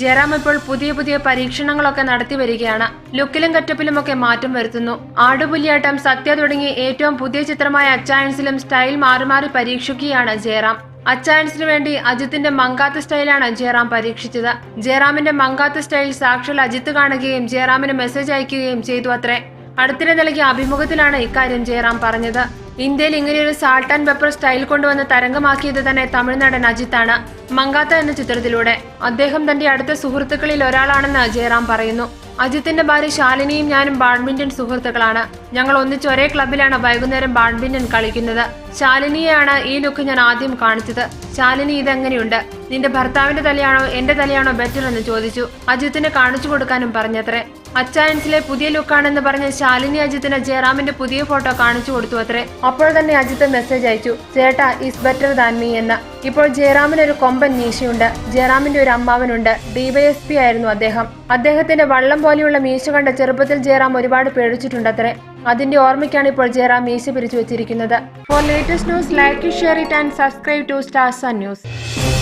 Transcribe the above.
ജയറാം ഇപ്പോൾ പുതിയ പുതിയ പരീക്ഷണങ്ങളൊക്കെ നടത്തി വരികയാണ്. ലുക്കിലും കറ്റപ്പിലുമൊക്കെ മാറ്റം വരുത്തുന്നു. ആടുപുലിയാട്ടം സത്യ തുടങ്ങി ഏറ്റവും പുതിയ ചിത്രമായ അച്ചായൻസിലും സ്റ്റൈൽ മാറി മാറി പരീക്ഷിക്കുകയാണ് ജയറാം. അച്ചായൻസിന് വേണ്ടി അജിത്തിന്റെ മങ്കാത്ത സ്റ്റൈലാണ് ജയറാം പരീക്ഷിച്ചത്. ജയറാമിന്റെ മങ്കാത്ത സ്റ്റൈൽ സാക്ഷാൽ അജിത്ത് കാണുകയും ജയറാമിന് മെസ്സേജ് അയക്കുകയും ചെയ്തു അത്രേ. അടുത്തിടെ നൽകിയ അഭിമുഖത്തിലാണ് ഇക്കാര്യം ജയറാം പറഞ്ഞത്. ഇന്ത്യയിൽ ഇങ്ങനെയൊരു സാൾട്ട് ആൻഡ് പെപ്പർ സ്റ്റൈൽ കൊണ്ടുവന്ന് തരംഗമാക്കിയത് തന്നെ തമിഴ്നാടൻ അജിത്താണ്. മങ്കാത്ത എന്ന ചിത്രത്തിലൂടെ. അദ്ദേഹം തന്റെ അടുത്ത സുഹൃത്തുക്കളിൽ ഒരാളാണെന്ന് ജയറാം പറയുന്നു. അജിത്തിന്റെ ഭാര്യ ശാലിനിയും ഞാനും ബാഡ്മിന്റൺ സുഹൃത്തുക്കളാണ്. ഞങ്ങൾ ഒന്നിച്ച് ഒരേ ക്ലബിലാണ് വൈകുന്നേരം ബാഡ്മിന്റൺ കളിക്കുന്നത്. ശാലിനിയെയാണ് ഈ ലുക്ക് ഞാൻ ആദ്യം കാണിച്ചത്. ശാലിനി ഇതെങ്ങനെയുണ്ട്? നിന്റെ ഭർത്താവിന്റെ തലയാണോ എന്റെ തലയാണോ ബെറ്റർ എന്ന് ചോദിച്ചു. അജിത്തിനെ കാണിച്ചു കൊടുക്കാനും പറഞ്ഞത്രേ. അച്ചായൻസിലെ പുതിയ ലുക്കാണെന്ന് പറഞ്ഞ് ശാലിനി അജിത്തിന് ജയറാമിന്റെ പുതിയ ഫോട്ടോ കാണിച്ചു കൊടുത്തു അത്രേ. അപ്പോൾ തന്നെ അജിത്ത് മെസ്സേജ് അയച്ചു ചേട്ടാ ഈസ് ബെറ്റർ ദാൻ മീ എന്ന്. ഇപ്പോൾ ജയറാമിന് ഒരു കൊമ്പൻ മീശയുണ്ട്. ജയറാമിന്റെ ഒരു അമ്മാവനുണ്ട്. ഡിവൈഎസ്പി ആയിരുന്നു അദ്ദേഹം. അദ്ദേഹത്തിന്റെ വള്ളം പോലെയുള്ള മീശ കണ്ട ചെറുപ്പത്തിൽ ജയറാം ഒരുപാട് പേടിച്ചിട്ടുണ്ടത്രേ. അതിന്റെ ഓർമ്മയ്ക്കാണ് ഇപ്പോൾ ജയറാം മീശ പിരിച്ചു വെച്ചിരിക്കുന്നത് for latest news like share it and subscribe to stars news